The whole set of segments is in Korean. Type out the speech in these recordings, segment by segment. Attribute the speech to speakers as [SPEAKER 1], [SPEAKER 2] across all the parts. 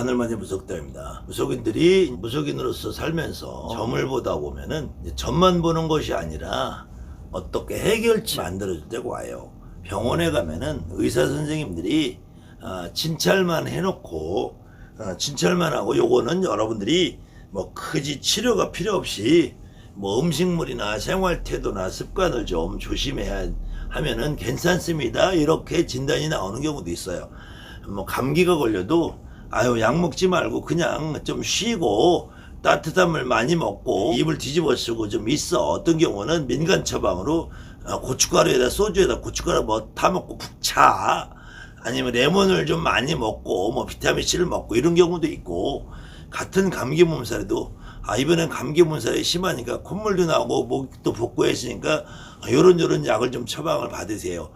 [SPEAKER 1] 하늘만이 무속다입니다. 무속인들이 무속인으로서 살면서 점을 보다 보면은 점만 보는 것이 아니라 어떻게 해결치 만들어줄 때가 와요. 병원에 가면은 의사 선생님들이 아, 진찰만 해놓고 아, 진찰만 하고 요거는 여러분들이 뭐 크지 치료가 필요 없이 뭐 음식물이나 생활 태도나 습관을 좀 조심해야 하면은 괜찮습니다. 이렇게 진단이 나오는 경우도 있어요. 뭐 감기가 걸려도 아유 약 먹지 말고 그냥 좀 쉬고 따뜻한 물 많이 먹고 입을 뒤집어 쓰고 좀 있어. 어떤 경우는 민간 처방으로 어, 고춧가루에다 소주에다 고춧가루 뭐 타먹고 푹 차. 아니면 레몬을 좀 많이 먹고 뭐 비타민 C를 먹고 이런 경우도 있고 같은 감기 몸살에도 아 이번엔 감기 몸살이 심하니까 콧물도 나오고 목도 붓고 했으니까 요런 요런 약을 좀 처방을 받으세요.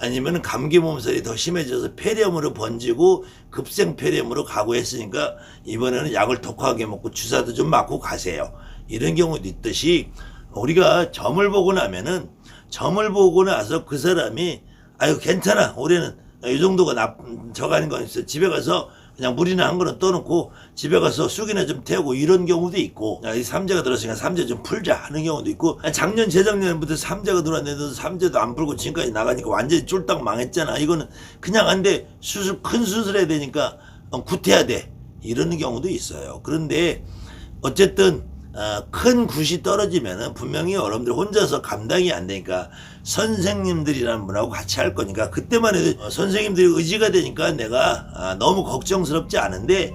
[SPEAKER 1] 아니면 감기 몸살이 더 심해져서 폐렴으로 번지고 급생 폐렴으로 가고 했으니까 이번에는 약을 독하게 먹고 주사도 좀 맞고 가세요. 이런 경우도 있듯이 우리가 점을 보고 나면은 점을 보고 나서 그 사람이 아유 괜찮아 올해는 이 정도가 나 저가는 거 있어 집에 가서 그냥 물이나 한 그릇 떠놓고 집에 가서 쑥이나 좀 태우고 이런 경우도 있고. 야, 이 삼재가 들었으니까 삼재 좀 풀자 하는 경우도 있고. 작년 재작년부터 삼재가 들어왔는데도 삼재도 안 풀고 지금까지 나가니까 완전히 쫄딱 망했잖아. 이거는 그냥 안 돼. 수술 큰 수술해야 되니까 어, 굿해야 돼. 이러는 경우도 있어요. 그런데 어쨌든 어, 큰 굿이 떨어지면은 분명히 여러분들 혼자서 감당이 안 되니까 선생님들이라는 분하고 같이 할 거니까 그때만 해도 어, 선생님들이 의지가 되니까 내가 아, 너무 걱정스럽지 않은데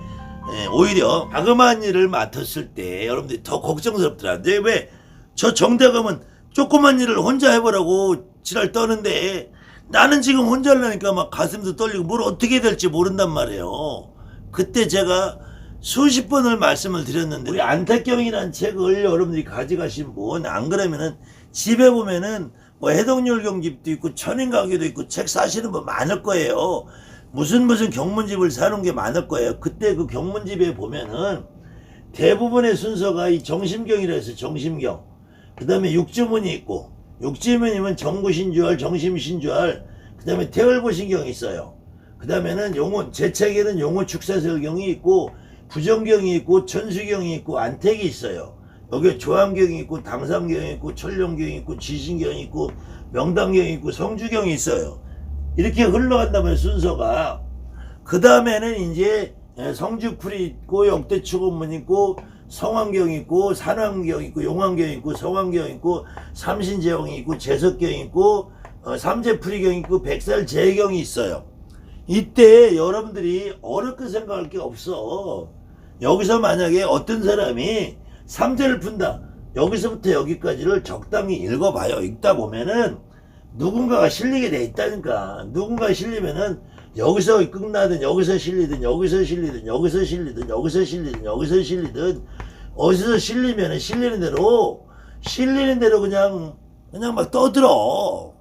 [SPEAKER 1] 예, 오히려 자그마한 일을 맡았을 때 여러분들이 더 걱정스럽더라. 근데 왜 저 정대감은 조그만 일을 혼자 해보라고 지랄 떠는데 나는 지금 혼자 하려니까 막 가슴도 떨리고 뭘 어떻게 될지 모른단 말이에요. 그때 제가 수십 번을 말씀을 드렸는데 우리 안택경이라는 책을 여러분들이 가져가신 분안 그러면은 집에 보면은 뭐 해동열경집도 있고 천인 가게도 있고 책 사시는 분 많을 거예요. 무슨 무슨 경문집을 사는 게 많을 거예요. 그때 그 경문집에 보면은 대부분의 순서가 이 정심경이라 해서 정심경. 그 다음에 육주문이 있고 육주문이면 정구신주할, 정심신주할, 그 다음에 태월보신경이 있어요. 그 다음에는 용어, 제 책에는 용어 축사설경이 있고 부정경이 있고 천수경이 있고 안택이 있어요. 여기에 조항경이 있고 당상경이 있고 천룡경이 있고 지신경이 있고 명당경이 있고 성주경이 있어요. 이렇게 흘러간다면 순서가 그 다음에는 이제 예, 성주풀이 있고 역대축원문 있고 성황경 있고 산왕경 있고 용왕경 있고 성황경 있고 삼신제왕이 있고 제석경 있고 어, 삼재풀이경 있고 백살제경이 있어요. 이때 여러분들이 어렵게 생각할 게 없어. 여기서 만약에 어떤 사람이 삼재를 푼다. 여기서부터 여기까지를 적당히 읽어봐요. 읽다 보면은 누군가가 실리게 돼 있다니까. 누군가 실리면은 여기서 끝나든 여기서 실리든 여기서 실리든 여기서 실리든 여기서 실리든 여기서 실리든 어디서 실리면은 실리는 대로 실리는 대로 그냥 그냥 막 떠들어.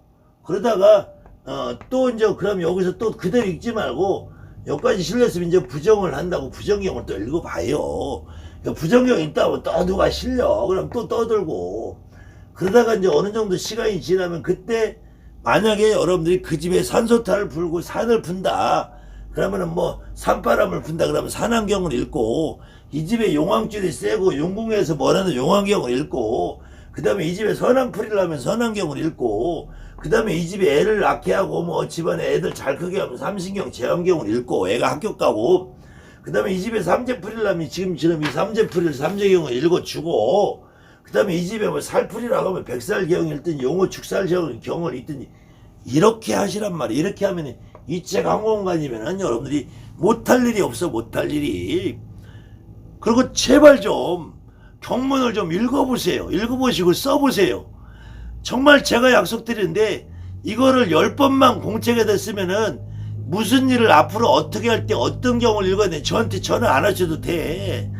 [SPEAKER 1] 그러다가 어, 또 이제 그럼 여기서 또 그대로 읽지 말고 여기까지 실렸으면 이제 부정을 한다고 부정경을 또 읽어봐요. 그 부정경 있다고 또 누가 실려. 그럼 또 떠들고. 그러다가 이제 어느 정도 시간이 지나면 그때 만약에 여러분들이 그 집에 산소탈을 불고 산을 푼다. 그러면은 뭐 산바람을 푼다 그러면 산안경을 읽고 이 집에 용왕줄이 세고 용궁에서 뭐라는 용왕경을 읽고 그 다음에 이 집에 선왕풀이를 하면 선왕경을 읽고 그 다음에 이 집에 애를 낳게 하고 뭐 집안에 애들 잘 크게 하면 삼신경 제왕경을 읽고 애가 학교 가고 그 다음에 이 집에 삼재풀이를 하면 지금처럼 이 삼재풀이를 삼재경을 읽어주고 그 다음에 이 집에 뭐 살풀이라고 하면 백살경 읽든 용어 축살경을 읽든 이렇게 하시란 말이에요. 이렇게 하면 이책 항공관이면은 여러분들이 못할 일이 없어 못할 일이. 그리고 제발 좀 경문을 좀 읽어보세요. 읽어보시고 써보세요 정말 제가 약속드리는데 이거를 열 번만 공책에다 쓰면은 무슨 일을 앞으로 어떻게 할 때 어떤 경우를 읽어야 돼 저한테 전화 안 하셔도 돼.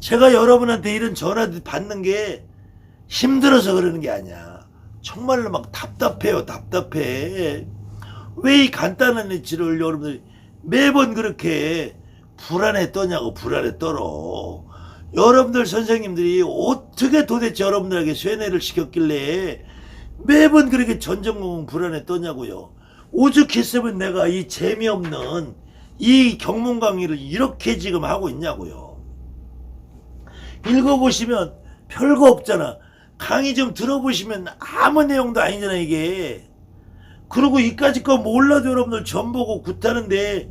[SPEAKER 1] 제가 여러분한테 이런 전화 받는 게 힘들어서 그러는 게 아니야. 정말로 막 답답해요 답답해. 왜 이 간단한 이치를 여러분들이 매번 그렇게 불안에 떠냐고 불안에 떨어. 여러분들 선생님들이 어떻게 도대체 여러분들에게 쇠뇌를 시켰길래 매번 그렇게 전전공공 불안에 떠냐고요. 오죽했으면 내가 이 재미없는 이 경문 강의를 이렇게 지금 하고 있냐고요. 읽어보시면 별거 없잖아. 강의 좀 들어보시면 아무 내용도 아니잖아, 이게. 그리고 이까짓 거 몰라도 여러분들 전 보고 굿하는데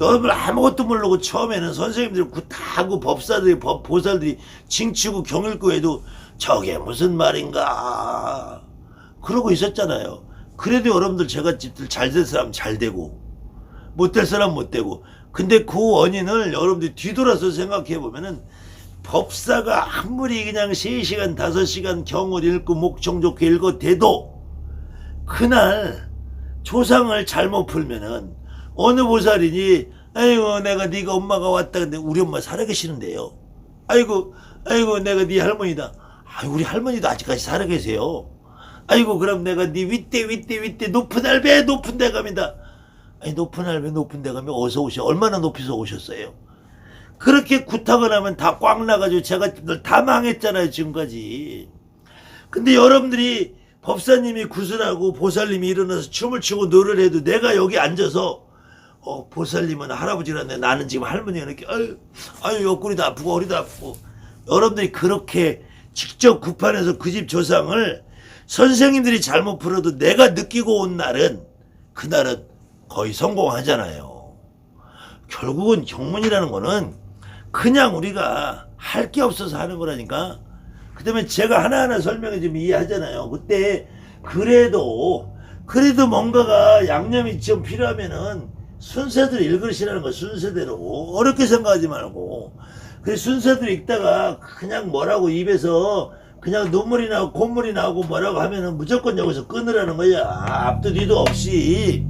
[SPEAKER 1] 여러분들 아무것도 모르고 처음에는 선생님들 굿하고 법사들이 법 보살들이 징치고 경일고 해도 저게 무슨 말인가 그러고 있었잖아요. 그래도 여러분들 제가 집들 잘 될 사람 잘 되고 못 될 사람 못 되고. 근데 그 원인을 여러분들이 뒤돌아서 생각해 보면은 법사가 아무리 그냥 3시간 5시간 경을 읽고 목청 좋게 읽어 대도 그날 조상을 잘못 풀면은 어느 보살이니 아이고 내가 네가 엄마가 왔다 근데 우리 엄마 살아계시는데요. 아이고 아이고 내가 네 할머니다. 아 우리 할머니도 아직까지 살아계세요 아이고 그럼 내가 네 윗대 윗대 윗대 높은 할배 높은 데 갑니다. 아니 높은 할배 높은 데 가면 어서 오셔. 얼마나 높이서 오셨어요? 그렇게 굿하고 나면 다꽉 나가지고 제가 다 망했잖아요 지금까지. 근데 여러분들이 법사님이 구슬하고 보살님이 일어나서 춤을 추고 노래를 해도 내가 여기 앉아서 어 보살님은 할아버지라는데 나는 지금 할머니가 이렇게 아유 아유 옆구리도 아프고 허리도 아프고. 여러분들이 그렇게 직접 구판에서 그 집 조상을 선생님들이 잘못 풀어도 내가 느끼고 온 날은 그날은 거의 성공하잖아요. 결국은 경문이라는 거는 그냥 우리가 할 게 없어서 하는 거라니까. 그 다음에 제가 하나하나 설명해 주면 이해하잖아요. 그때 그래도 그래도 뭔가가 양념이 좀 필요하면은 순서대로 읽으시라는 거 순서대로 어렵게 생각하지 말고 그 순서대로 읽다가 그냥 뭐라고 입에서 그냥 눈물이 나고 콧물이 나오고 뭐라고 하면은 무조건 여기서 끊으라는 거야. 앞도 뒤도 없이.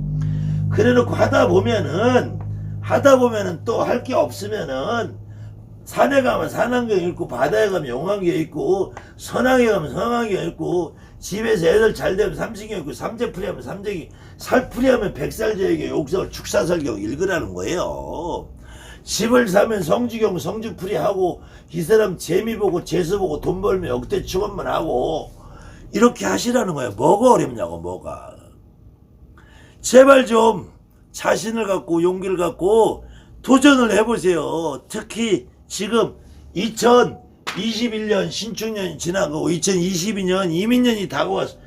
[SPEAKER 1] 그래 놓고 하다 보면은 하다 보면은 또 할 게 없으면은 산에 가면 산안경 있고 바다에 가면 용안경 있고 선왕에 가면 선왕경 있고 집에서 애들 잘 되면 삼신경 있고 삼재풀이 하면 삼재기 살풀이 하면 백살제에게 욕설 축사설경 읽으라는 거예요 집을 사면 성주경 성주풀이 하고 이 사람 재미 보고 재수 보고 돈 벌면 역대 축원만 하고 이렇게 하시라는 거예요. 뭐가 어렵냐고 뭐가. 제발 좀 자신을 갖고 용기를 갖고 도전을 해보세요. 특히 지금 2021년 신축년이 지나가고 2022년 이민년이 다가와서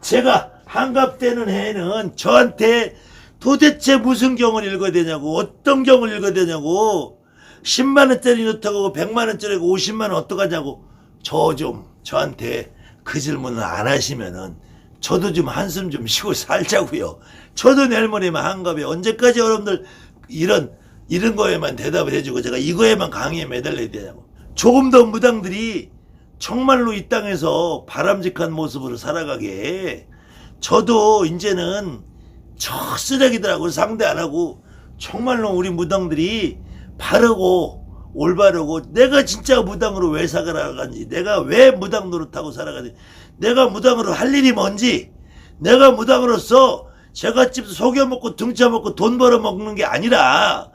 [SPEAKER 1] 제가 한갑 되는 해에는 저한테 도대체 무슨 경을 읽어야 되냐고 어떤 경을 읽어야 되냐고 10만원짜리 노트하고 100만원짜리 50만원 어떡하냐고 저 좀 저한테 그 질문을 안 하시면은 저도 좀 한숨 좀 쉬고 살자고요. 저도 내일 모레면 한갑에 언제까지 여러분들 이런 이런 거에만 대답을 해주고 제가 이거에만 강의에 매달려야 되냐고. 조금 더 무당들이 정말로 이 땅에서 바람직한 모습으로 살아가게 저도 이제는 저 쓰레기들하고 상대 안 하고 정말로 우리 무당들이 바르고 올바르고 내가 진짜 무당으로 왜 살아가는지 내가 왜 무당 노릇하고 살아가는지 내가 무당으로 할 일이 뭔지 내가 무당으로서 제갓집 속여먹고 등쳐먹고 돈 벌어먹는 게 아니라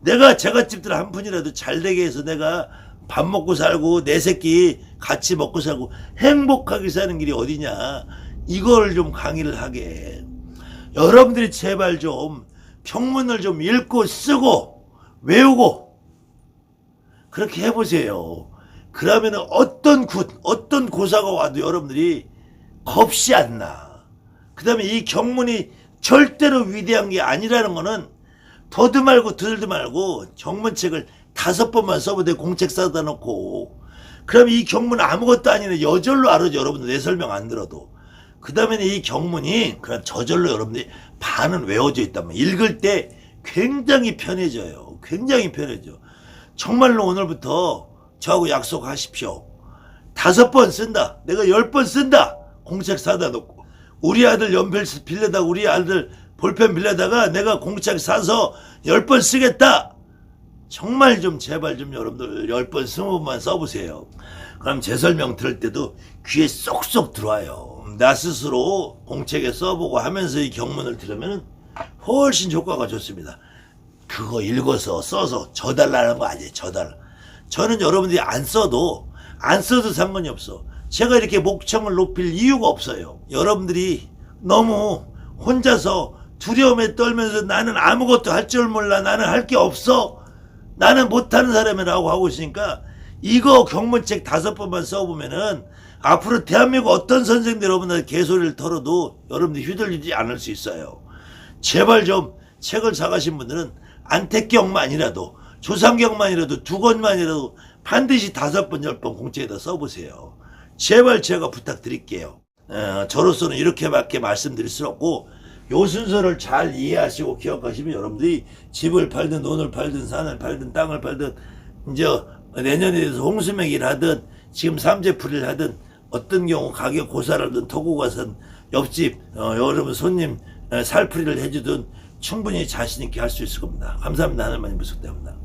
[SPEAKER 1] 내가 제갓집들 한 푼이라도 잘 되게 해서 내가 밥 먹고 살고 내 새끼 같이 먹고 살고 행복하게 사는 길이 어디냐. 이걸 좀 강의를 하게 여러분들이 제발 좀 평문을 좀 읽고 쓰고 외우고 그렇게 해보세요. 그러면 어떤 굿, 어떤 고사가 와도 여러분들이 겁이 안 나. 그 다음에 이 경문이 절대로 위대한 게 아니라는 거는 더도 말고 들도 말고 경문책을 다섯 번만 써보되 공책 사다 놓고 그럼 이 경문 아무것도 아니네 여절로 알아죠 여러분들 내 설명 안 들어도 그 다음에는 이 경문이 그냥 저절로 여러분들이 반은 외워져 있다면 읽을 때 굉장히 편해져요. 굉장히 편해져. 정말로 오늘부터 저하고 약속하십시오. 다섯 번 쓴다. 내가 열 번 쓴다. 공책 사다 놓고. 우리 아들 연필 빌려다 우리 아들 볼펜 빌려다가 내가 공책 사서 열 번 쓰겠다. 정말 좀 제발 좀 여러분들 열 번 스무 번만 써보세요. 그럼 제 설명 들을 때도 귀에 쏙쏙 들어와요. 나 스스로 공책에 써보고 하면서 이 경문을 들으면 훨씬 효과가 좋습니다. 그거 읽어서 써서 져달라는 거 아니에요. 져달라. 저는 여러분들이 안 써도 안 써도 상관이 없어. 제가 이렇게 목청을 높일 이유가 없어요. 여러분들이 너무 혼자서 두려움에 떨면서 나는 아무것도 할 줄 몰라 나는 할 게 없어 나는 못하는 사람이라고 하고 있으니까 이거 경문책 다섯 번만 써보면은 앞으로 대한민국 어떤 선생들 여러분들 개소리를 털어도 여러분들 휘둘리지 않을 수 있어요. 제발 좀 책을 사가신 분들은 안택경만이라도 조상경만이라도 두 권만이라도 반드시 다섯 번, 열 번 공책에다 써보세요. 제발 제가 부탁드릴게요. 어, 저로서는 이렇게밖에 말씀드릴 수 없고 요 순서를 잘 이해하시고 기억하시면 여러분들이 집을 팔든 돈을 팔든 산을 팔든 땅을 팔든 이제 내년에 대해서 홍수맥이를 하든 지금 삼재풀이를 하든 어떤 경우 가게 고사를 하든 토고 가선 옆집 어, 여러분 손님 어, 살풀이를 해주든 충분히 자신 있게 할 수 있을 겁니다. 감사합니다. 하늘만님 부탁드립니다.